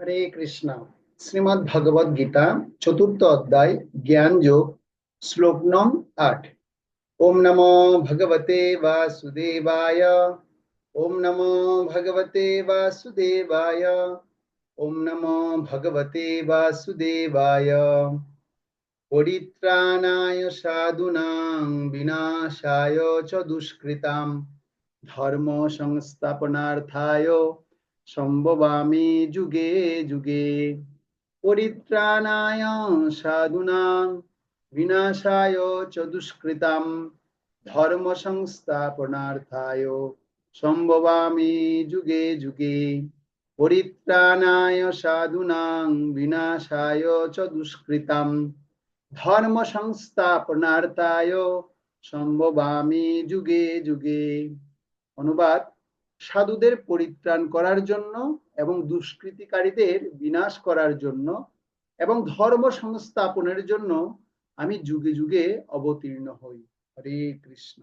হরে কৃষ্ণ। শ্রীমৎ ভগবদ গীতা, চতুর্থ অধ্যায়, জ্ঞান যোগ, শ্লোক নং আট। ওম নমো ভগবতে বাসুদেবায়। ওম নমো ভগবতে বাসুদেবায়। ওম নমো ভগবতে বাসুদেবায়। পরিত্রাণায় সাধুনাং, বিনাশায় চ দুষ্কৃতাম। ধর্ম সংস্থাপনার্থায় সম্ভবামি যুগে যুগে। পরিত্রাণায় সাধুনাং, বিনাশায় চ দুষ্কৃতাম, ধর্ম সংস্থাপনার্থায় সম্ভবামি যুগে যুগে। পরিত্রাণায় সাধুনাং, বিনাশায় চ দুষ্কৃতাম, ধর্ম সংস্থাপনার্থায় সম্ভবামি যুগে যুগে। অনুবাদ সাধুদের পরিত্রাণ করার জন্য এবং দুষ্কৃতিকারীদের বিনাশ করার জন্য এবং ধর্ম সংস্থাপনের জন্য আমি যুগে যুগে অবতীর্ণ হই। হরে কৃষ্ণ।